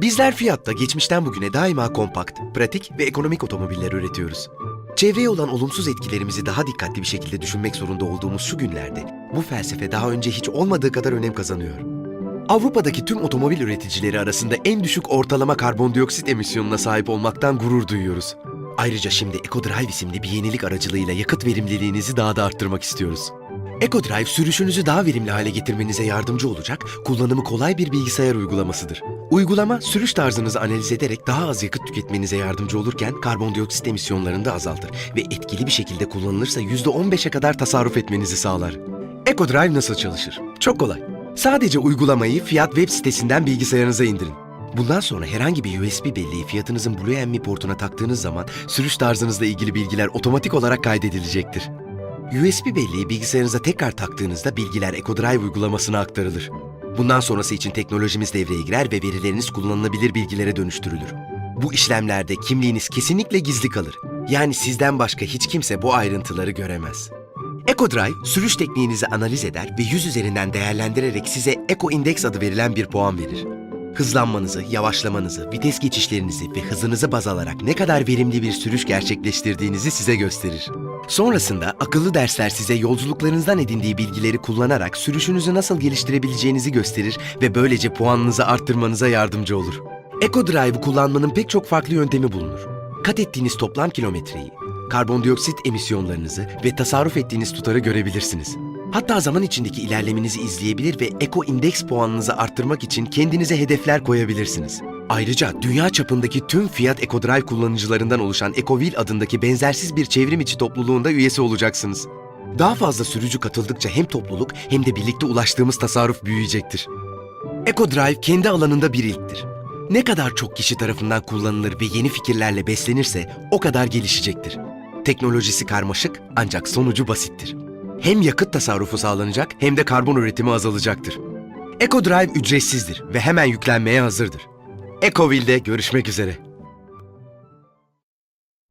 Bizler Fiat'ta geçmişten bugüne daima kompakt, pratik ve ekonomik otomobiller üretiyoruz. Çevreye olan olumsuz etkilerimizi daha dikkatli bir şekilde düşünmek zorunda olduğumuz şu günlerde bu felsefe daha önce hiç olmadığı kadar önem kazanıyor. Avrupa'daki tüm otomobil üreticileri arasında en düşük ortalama karbondioksit emisyonuna sahip olmaktan gurur duyuyoruz. Ayrıca şimdi EcoDrive isimli bir yenilik aracılığıyla yakıt verimliliğinizi daha da arttırmak istiyoruz. EcoDrive sürüşünüzü daha verimli hale getirmenize yardımcı olacak, kullanımı kolay bir bilgisayar uygulamasıdır. Uygulama, sürüş tarzınızı analiz ederek daha az yakıt tüketmenize yardımcı olurken karbondioksit emisyonlarını da azaltır ve etkili bir şekilde kullanılırsa %15'e kadar tasarruf etmenizi sağlar. EcoDrive nasıl çalışır? Çok kolay. Sadece uygulamayı Fiat web sitesinden bilgisayarınıza indirin. Bundan sonra herhangi bir USB belleği fiyatınızın Blue portuna taktığınız zaman sürüş tarzınızla ilgili bilgiler otomatik olarak kaydedilecektir. USB belleği bilgisayarınıza tekrar taktığınızda bilgiler EcoDrive uygulamasına aktarılır. Bundan sonrası için teknolojimiz devreye girer ve verileriniz kullanılabilir bilgilere dönüştürülür. Bu işlemlerde kimliğiniz kesinlikle gizli kalır. Yani sizden başka hiç kimse bu ayrıntıları göremez. EcoDrive, sürüş tekniğinizi analiz eder ve yüz üzerinden değerlendirerek size Eco Index adı verilen bir puan verir. Hızlanmanızı, yavaşlamanızı, vites geçişlerinizi ve hızınızı baz alarak ne kadar verimli bir sürüş gerçekleştirdiğinizi size gösterir. Sonrasında akıllı dersler size yolculuklarınızdan edindiği bilgileri kullanarak sürüşünüzü nasıl geliştirebileceğinizi gösterir ve böylece puanınızı arttırmanıza yardımcı olur. EcoDrive'ı kullanmanın pek çok farklı yöntemi bulunur. Kat ettiğiniz toplam kilometreyi, karbondioksit emisyonlarınızı ve tasarruf ettiğiniz tutarı görebilirsiniz. Hatta zaman içindeki ilerlemenizi izleyebilir ve Eco Index puanınızı arttırmak için kendinize hedefler koyabilirsiniz. Ayrıca dünya çapındaki tüm Fiat EcoDrive kullanıcılarından oluşan EcoWheel adındaki benzersiz bir çevrim içi topluluğunda üyesi olacaksınız. Daha fazla sürücü katıldıkça hem topluluk hem de birlikte ulaştığımız tasarruf büyüyecektir. EcoDrive kendi alanında bir ilktir. Ne kadar çok kişi tarafından kullanılır ve yeni fikirlerle beslenirse o kadar gelişecektir. Teknolojisi karmaşık ancak sonucu basittir. Hem yakıt tasarrufu sağlanacak hem de karbon üretimi azalacaktır. EcoDrive ücretsizdir ve hemen yüklenmeye hazırdır. EcoWheel'de görüşmek üzere.